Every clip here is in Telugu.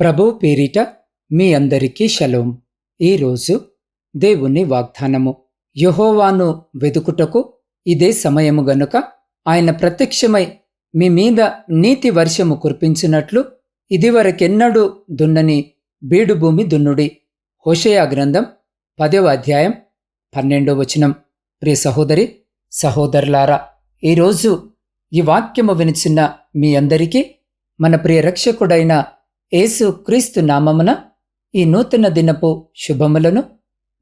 ప్రభు పేరిట మీ అందరికీ షలోం ఈరోజు దేవుని వాగ్దానము. యహోవాను వెదుకుటకు ఇదే సమయము గనుక ఆయన ప్రత్యక్షమై మీ మీద నీతి వర్షము కురిపించినట్లు ఇదివరకెన్నడూ దున్నని బీడుభూమి దున్నుడి. హోషయా గ్రంథం పదవ అధ్యాయం పన్నెండో వచనం. ప్రియ సహోదరి సహోదరులారా ఈరోజు ఈ వాక్యము వినిచిన మీ అందరికీ మన ప్రియ రక్షకుడైన యేసు క్రీస్తు నామమున ఈ నూతన దినపు శుభములను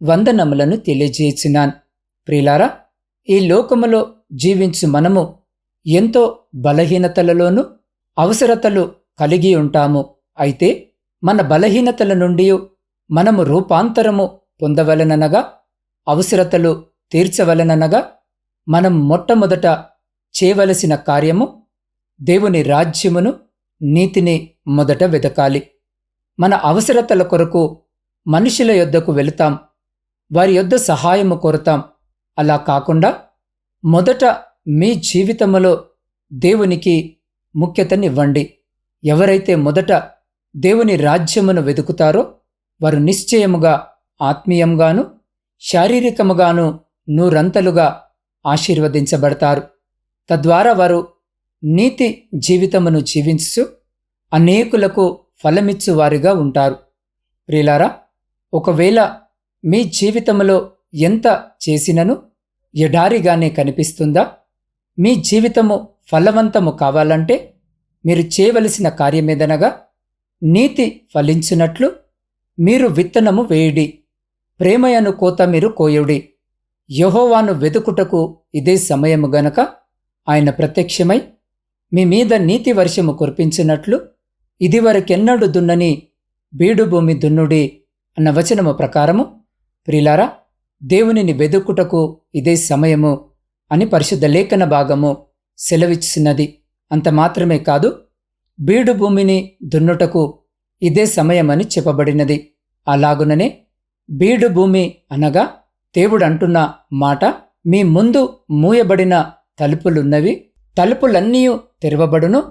వందనములను తెలియజేసినాన్ ప్రిలారా ఈ లోకములో జీవించు మనము ఎంతో బలహీనతలలోనూ అవసరతలు కలిగి ఉంటాము. అయితే మన బలహీనతల నుండి మనము రూపాంతరము పొందవలననగా అవసరతలు తీర్చవలననగా మనం మొట్టమొదట చేయవలసిన కార్యము దేవుని రాజ్యమును నీతిని మొదట వెదకాలి. మన అవసరతల కొరకు మనుషుల యొద్దకు వెళతాం. వారి యొద్ద సహాయము కోరుతాం. అలా కాకుండా మొదట మీ జీవితములో దేవునికి ముఖ్యతనివ్వండి. ఎవరైతే మొదట దేవుని రాజ్యమును వెతుకుతారో వారు నిశ్చయముగా ఆత్మీయంగాను శారీరకముగాను నూరంతలుగా ఆశీర్వదించబడతారు. తద్వారా వారు నీతి జీవితమును జీవించు అనేకులకు ఫలమిచ్చు వారిగా ఉంటారు. ప్రియులారా ఒకవేళ మీ జీవితంలో ఎంత చేసినను ఎడారిగానే కనిపిస్తుందా? మీ జీవితము ఫలవంతము కావాలంటే మీరు చేయవలసిన కార్యమేదనగా నీతి ఫలించినట్లు మీరు విత్తనము వేయుడి ప్రేమయను కోత మీరు కోయుడి. యహోవాను వెతుకుటకు ఇదే సమయము గనక ఆయన ప్రత్యక్షమై మీ మీద నీతి వర్షము కురిపించినట్లు ఇదివరకెన్నడు దున్నని బీడుభూమి దున్నుడి అన్న వచనము ప్రకారము ప్రిలారా దేవునిని వెదుకుటకు ఇదే సమయము అని పరిశుద్ధ లేఖన భాగము సెలవిచ్చినది. అంత మాత్రమే కాదు బీడు భూమిని దున్నుటకు ఇదే సమయమని చెప్పబడినది. అలాగుననే బీడు భూమి అనగా దేవుడంటున్న మాట మీ ముందు మూయబడిన తలుపులున్నవి తలుపులన్నీ తెరవబడును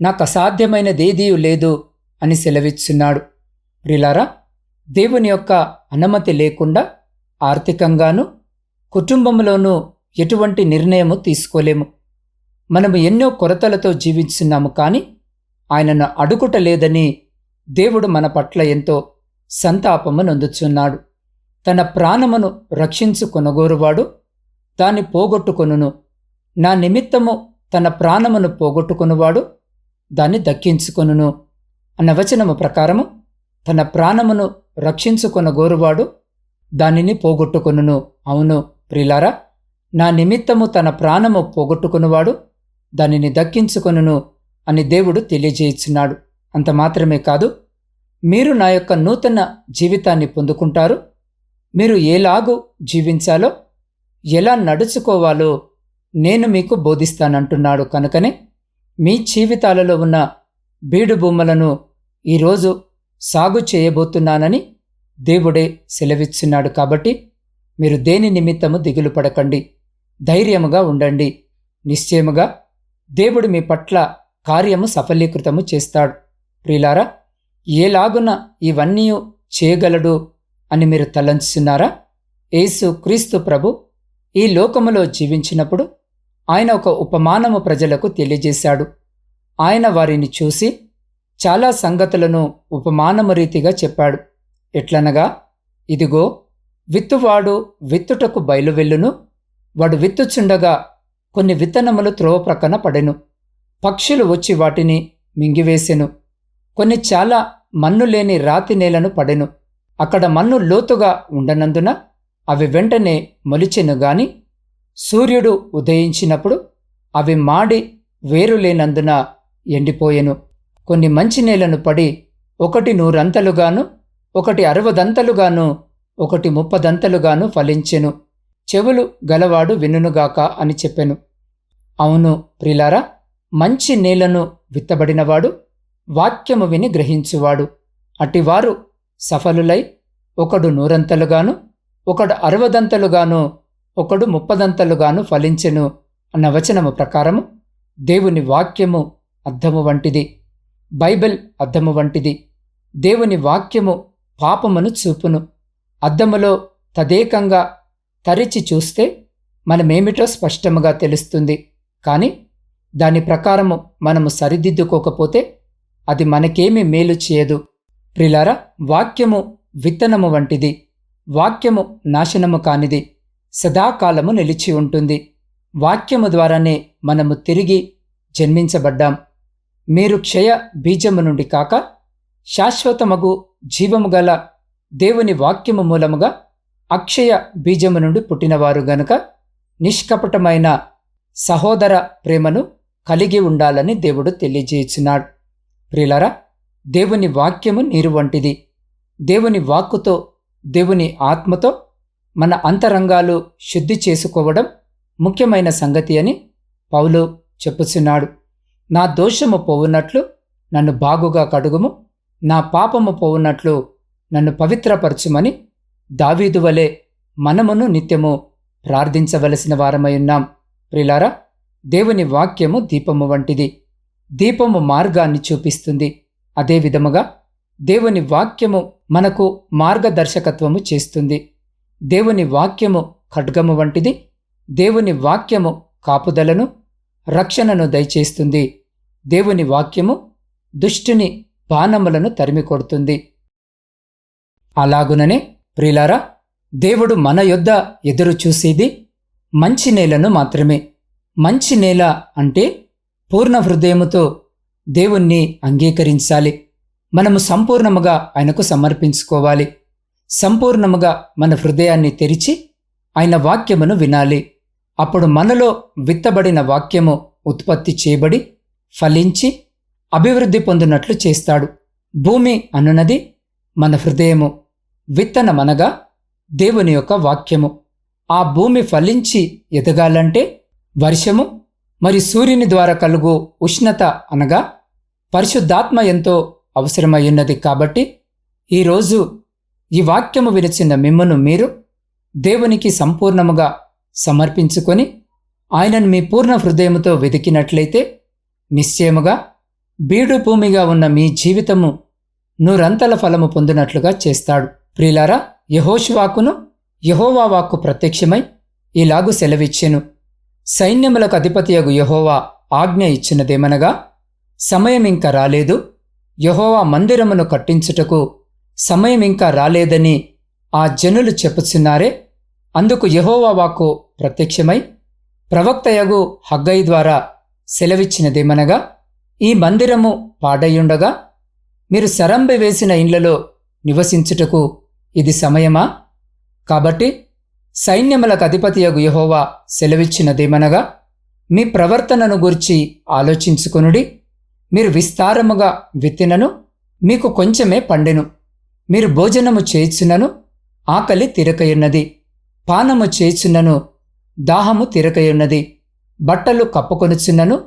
నాకు అసాధ్యమైనదేదీ లేదు అని సెలవిచ్చున్నాడు. ప్రిలారా దేవుని యొక్క అనుమతి లేకుండా ఆర్థికంగాను కుటుంబంలోనూ ఎటువంటి నిర్ణయము తీసుకోలేము. మనము ఎన్నో కొరతలతో జీవిస్తున్నాము కానీ ఆయనను అడుగుట లేదని దేవుడు మన పట్ల ఎంతో సంతాపము నొందుచున్నాడు. తన ప్రాణమును రక్షించుకొనగోరువాడు దాన్ని పోగొట్టుకొనును. నా నిమిత్తము తన ప్రాణమును పోగొట్టుకునివాడు దాన్ని దక్కించుకొనును అన్న వచనము ప్రకారము తన ప్రాణమును రక్షించుకొనగోరువాడు దానిని పోగొట్టుకొనును. అవును ప్రిలారా నా నిమిత్తము తన ప్రాణము పోగొట్టుకునివాడు దానిని దక్కించుకొనును అని దేవుడు తెలియజేయించున్నాడు. అంత మాత్రమే కాదు మీరు నా యొక్క నూతన జీవితాన్ని పొందుకుంటారు. మీరు ఎలాగూ జీవించాలో ఎలా నడుచుకోవాలో నేను మీకు బోధిస్తానంటున్నాడు. కనుకనే మీ జీవితాలలో ఉన్న బీడు భూములను ఈరోజు సాగు చేయబోతున్నానని దేవుడే సెలవిస్తున్నాడు కాబట్టి మీరు దేని నిమిత్తము దిగులు పడకండి. ధైర్యముగా ఉండండి. నిశ్చయముగా దేవుడు మీ పట్ల కార్యము సఫలీకృతము చేస్తాడు. ప్రియులారా ఏలాగున ఇవన్నీ చేయగలడు అని మీరు తలంచున్నారా యేసు క్రీస్తు ప్రభు ఈ లోకములో జీవించినప్పుడు ఆయన ఒక ఉపమానము ప్రజలకు తెలియజేశాడు. ఆయన వారిని చూసి చాలా సంగతులను ఉపమానము రీతిగా చెప్పాడు. ఎట్లనగా ఇదిగో విత్తువాడు విత్తుటకు బయలువెల్లును వాడు విత్తుచుండగా కొన్ని విత్తనములు త్రోవ ప్రక్కన పడెను. పక్షులు వచ్చి వాటిని మింగివేసెను. కొన్ని చాలా మన్ను లేని రాతి నేలను పడెను. అక్కడ మన్ను లోతుగా ఉండనందున అవి వెంటనే మొలిచెను గాని సూర్యుడు ఉదయించినప్పుడు అవి మాడి వేరు లేనందున ఎండిపోయెను. కొన్ని మంచి నేలను పడి ఒకటి నూరంతలుగాను ఒకటి అరవదంతలుగాను ఒకటి ముప్పదంతలుగాను ఫలించెను. చెవులు గలవాడు వినుగాక అని చెప్పెను. అవును ప్రిలారా మంచి నేలను విత్తబడినవాడు వాక్యము విని గ్రహించువాడు. అటివారు సఫలులై ఒకడు నూరంతలుగాను ఒకడు అరవదంతలుగాను ఒకడు ముప్పదంతలుగాను ఫలించెను అన్న వచనము ప్రకారము దేవుని వాక్యము అర్థము వంటిది. బైబిల్ అర్థము వంటిది. దేవుని వాక్యము పాపమును చూపును. అద్దములో తదేకంగా తరిచి చూస్తే మనమేమిటో స్పష్టముగా తెలుస్తుంది. కానీ దాని ప్రకారము మనము సరిదిద్దుకోకపోతే అది మనకేమీ మేలు చేయదు. ప్రిలారా వాక్యము విత్తనము వంటిది. వాక్యము నాశనము కానిది. సదాకాలము నిలిచి ఉంటుంది. వాక్యము ద్వారానే మనము తిరిగి జన్మించబడ్డాం. మీరు క్షయ బీజము నుండి కాక శాశ్వతమగు జీవము గల దేవుని వాక్యము మూలముగా అక్షయ బీజము నుండి పుట్టినవారు గనుక నిష్కపటమైన సహోదర ప్రేమను కలిగి ఉండాలని దేవుడు తెలియజేయుచున్నాడు. ప్రిలరా దేవుని వాక్యము నీరు వంటిది. దేవుని వాక్కుతో దేవుని ఆత్మతో మన అంతరంగాలు శుద్ధి చేసుకోవడం ముఖ్యమైన సంగతి అని పౌలు చెప్పుచున్నాడు. నా దోషము పోవునట్లు నన్ను బాగుగా కడుగుము నా పాపము పోవునట్లు నన్ను పవిత్రపరచుమని దావీదు వలె మనమును నిత్యము ప్రార్థించవలసిన వారమై ఉన్నాం. ప్రిలారా దేవుని వాక్యము దీపము వంటిది. దీపము మార్గాన్ని చూపిస్తుంది. అదే విధముగా దేవుని వాక్యము మనకు మార్గదర్శకత్వము చేస్తుంది. దేవుని వాక్యము ఖడ్గము వంటిది దేవుని వాక్యము కాపుదలను రక్షణను దయచేస్తుంది. దేవుని వాక్యము దుష్టుని బాణములను తరిమి కొడుతుంది అలాగుననే ప్రిలారా దేవుడు మన యొద్ద ఎదురు చూసేది మంచి నేలను మాత్రమే. మంచి నేల అంటే పూర్ణ హృదయముతో దేవుణ్ణి అంగీకరించాలి. మనము సంపూర్ణముగా ఆయనకు సమర్పించుకోవాలి. సంపూర్ణముగా మన హృదయాన్ని తెరిచి ఆయన వాక్యమును వినాలి. అప్పుడు మనలో విత్తబడిన వాక్యము ఉత్పత్తి చేయబడి ఫలించి అభివృద్ధి పొందినట్లు చేస్తాడు. భూమి అనున్నది మన హృదయము విత్తనమనగా దేవుని యొక్క వాక్యము. ఆ భూమి ఫలించి ఎదగాలంటే వర్షము మరి సూర్యుని ద్వారా కలుగు ఉష్ణత అనగా పరిశుద్ధాత్మ ఎంతో అవసరమయ్యున్నది కాబట్టి ఈరోజు ఈ వాక్యము వినిచిన మిమ్మను మీరు దేవునికి సంపూర్ణముగా సమర్పించుకొని ఆయనను మీ పూర్ణ హృదయముతో వెతికినట్లయితే నిశ్చయముగా బీడు భూమిగా ఉన్న మీ జీవితము నూరంతల ఫలము పొందినట్లుగా చేస్తాడు. ప్రిలారా యహోషువాకును యహోవా వాక్కు ప్రత్యక్షమై ఇలాగు సెలవిచ్చెను. సైన్యములకు అధిపతియగు యహోవా ఆజ్ఞ ఇచ్చినదేమనగా సమయం ఇంకా రాలేదు. యహోవా మందిరమును కట్టించుటకు సమయం ఇంకా రాలేదని ఆ జనులు చెప్పుచున్నారే. అందుకు యహోవా వాక్కు ప్రత్యక్షమై ప్రవక్తయగు హగ్గై ద్వారా సెలవిచ్చినదేమనగా ఈ మందిరము పాడయుండగా మీరు సరంబి వేసిన ఇండ్లలో నివసించుటకు ఇది సమయమా? కాబట్టి సైన్యములకు అధిపతియగు యహోవా సెలవిచ్చినదేమనగా మీ ప్రవర్తనను గురించి ఆలోచించుకొనుడి మీరు విస్తారముగా విత్తినను మీకు కొంచెమే పండెను. మీరు భోజనము చేయుచున్నను ఆకలి తిరకయున్నది పానము చేయుచున్నను దాహము తిరకయున్నది బట్టలు కప్పుకొనుచున్నను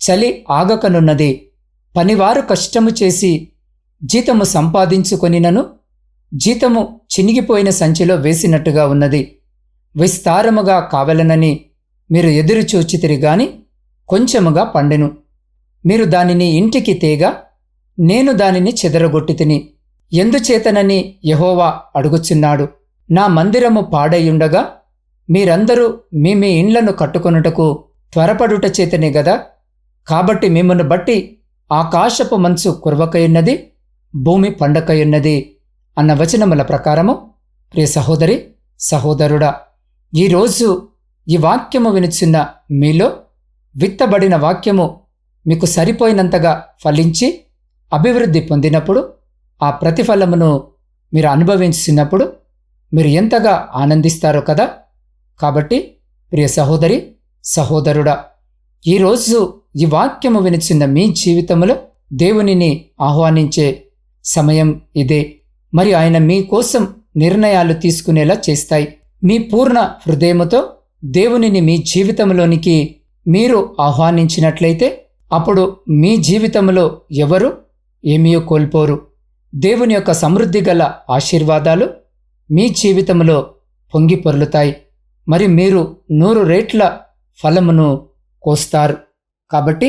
చలి ఆగకనున్నది పనివారు కష్టము చేసి జీతము సంపాదించుకొనినను జీతము చినిగిపోయిన సంచిలో వేసినట్టుగా ఉన్నది. విస్తారముగా కావలనని మీరు ఎదురు చూచితిరి గాని కొంచెముగా పండెను. మీరు దానిని ఇంటికి తేగా నేను దానిని చెదరగొట్టి తిని ఎందుచేతనని యహోవా అడుగుచున్నాడు? నా మందిరము పాడయుండగా మీరందరూ మీ మీ ఇండ్లను కట్టుకొనుటకు త్వరపడుట చేతనే గదా? కాబట్టి మిమ్మను బట్టి ఆకాశపు మంచు కురవకయున్నది భూమి పండకయున్నది అన్న వచనముల ప్రకారము ప్రియ సహోదరి సహోదరుడా ఈరోజు ఈ వాక్యము వినుచున్న మీలో విత్తబడిన వాక్యము మీకు సరిపోయినంతగా ఫలించి అభివృద్ధి పొందినప్పుడు ఆ ప్రతిఫలమును మీరు అనుభవించినప్పుడు మీరు ఎంతగా ఆనందిస్తారో కదా? కాబట్టి ప్రియ సహోదరి సహోదరుడా ఈరోజు ఈ వాక్యము వినిచిన మీ జీవితంలో దేవునిని ఆహ్వానించే సమయం ఇదే. మరి ఆయన మీకోసం నిర్ణయాలు తీసుకునేలా చేస్తాయి. మీ పూర్ణ హృదయముతో దేవునిని మీ జీవితంలోనికి మీరు ఆహ్వానించినట్లయితే అప్పుడు మీ జీవితంలో ఎవరు? ఏమీయో కోల్పోరు. దేవుని యొక్క సమృద్ధి గల ఆశీర్వాదాలు మీ జీవితంలో పొంగి పొర్లుతాయి. మరి మీరు నూరు రేట్ల ఫలమును కోస్తారు. కాబట్టి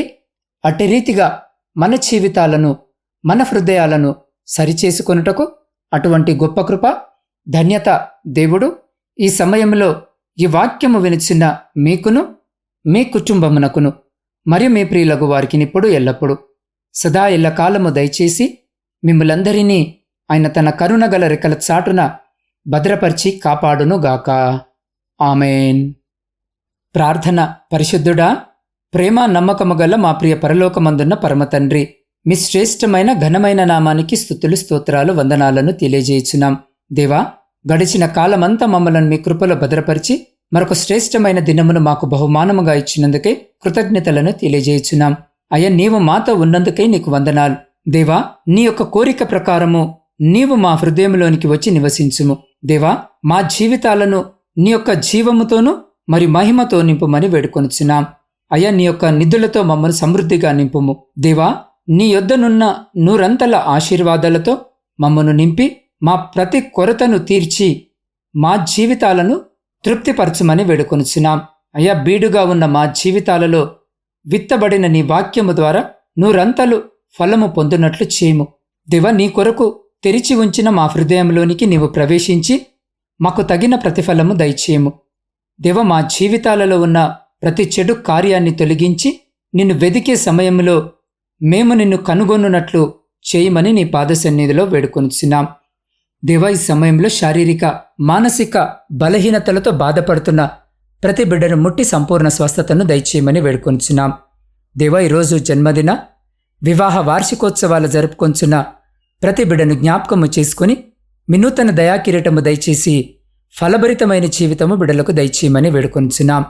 అట్టి రీతిగా మన జీవితాలను మన హృదయాలను సరిచేసుకొనుటకు అటువంటి గొప్ప కృప ధన్యత దేవుడు ఈ సమయంలో ఈ వాక్యము వినిచిన మీకును మీ కుటుంబమునకును మరియు మీ ప్రియులకు వారికి ఇప్పుడు ఎల్లప్పుడూ సదా ఎల్లకాలము దయచేసి మిమ్మలందరినీ ఆయన తన కరుణగల రెక్కల చాటున భద్రపరిచి కాపాడునుగాక. ఆమెన్. ప్రార్థన పరిశుద్ధుడా ప్రేమ నమ్మకము గల మా ప్రియ పరలోకమందున్న పరమతండ్రి మీ శ్రేష్టమైన ఘనమైన నామానికి స్థుతులు స్తోత్రాలు వందనాలను తెలియజేయుచున్నాం. దేవా గడిచిన కాలమంతా మమ్మలను మీ కృపలో భద్రపరిచి మరొక శ్రేష్టమైన దినమును మాకు బహుమానముగా ఇచ్చినందుకే కృతజ్ఞతలను తెలియజేయుచున్నాం. అయ్యా నీవు మాతో ఉన్నందుకే నీకు వందనాలు. దేవా నీ యొక్క కోరిక ప్రకారము నీవు మా హృదయంలోనికి వచ్చి నివసించుము. దేవా మా జీవితాలను నీ యొక్క జీవముతోనూ మరి మహిమతో నింపుమని వేడుకొనుచున్నాం. అయ్యా నీ యొక్క నిధులతో మమ్మల్ని సమృద్ధిగా నింపుము. దేవా నీ యొద్దనున్న నూరంతల ఆశీర్వాదాలతో మమ్మను నింపి మా ప్రతి కొరతను తీర్చి మా జీవితాలను తృప్తిపరచమని వేడుకొనుచున్నాం. అయ్యా బీడుగా ఉన్న మా జీవితాలలో విత్తబడిన నీ వాక్యము ద్వారా నూరంతలు ఫలము పొందునట్లు చేయము దివ నీ కొరకు తెరిచి ఉంచిన మా హృదయంలోనికి నీవు ప్రవేశించి మాకు తగిన ప్రతిఫలము దయచేయము దేవ మా జీవితాలలో ఉన్న ప్రతి చెడు కార్యాన్ని తొలగించి నిన్ను వెదికే సమయంలో మేము నిన్ను కనుగొనున్నట్లు చేయమని నీ పాద సన్నిధిలో వేడుకొనిచున్నాం. దేవా ఈ సమయంలో శారీరక మానసిక బలహీనతలతో బాధపడుతున్న ప్రతి బిడ్డను ముట్టి సంపూర్ణ స్వస్థతను దయచేయమని వేడుకొనిచున్నాం. దేవా ఈరోజు జన్మదిన వివాహ వార్షికోత్సవాలు జరుపుకొంచున్న ప్రతి బిడ్డను జ్ఞాపకము చేసుకుని వినూతన దయాకిరీటము దయచేసి ఫలభరితమైన జీవితము బిడలకు దయచేయమని వేడుకొంచున్నాం.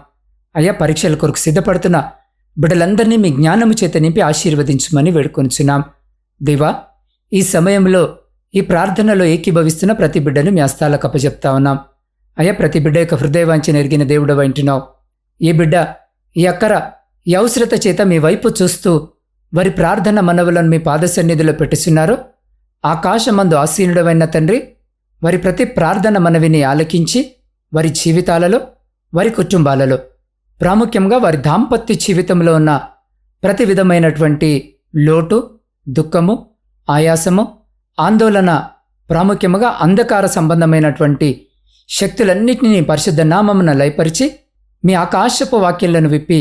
అయ్యా పరీక్షల కొరకు సిద్ధపడుతున్న బిడలందరినీ మీ జ్ఞానము చేత నింపి ఆశీర్వదించమని వేడుకొంచున్నాం. దేవా ఈ సమయంలో ఈ ప్రార్థనలో ఏకీభవిస్తున్న ప్రతి బిడ్డను మీ అస్తాలకు అప్పజెప్తా ఉన్నాం. అయ్యా ప్రతి బిడ్డ యొక్క హృదయవాంఛన ఎరిగిన దేవుడు వింటున్నావు ఏ బిడ్డ ఈ అక్కర ఈ అవసరత చేత మీ వైపు చూస్తూ వారి ప్రార్థన మనవులను మీ పాద సన్నిధిలో పెట్టుచున్నారో ఆకాశమందు ఆసీనుడమైన తండ్రి వారి ప్రతి ప్రార్థన మనవిని ఆలకించి వారి జీవితాలలో వారి కుటుంబాలలో ప్రాముఖ్యంగా వారి దాంపత్య జీవితంలో ఉన్న ప్రతి విధమైనటువంటి లోటు దుఃఖము ఆయాసము ఆందోళన ప్రాముఖ్యముగా అంధకార సంబంధమైనటువంటి శక్తులన్నింటినీ పరిశుద్ధ నామమున లయపరిచి మీ ఆకాశపు వాక్యాలను విప్పి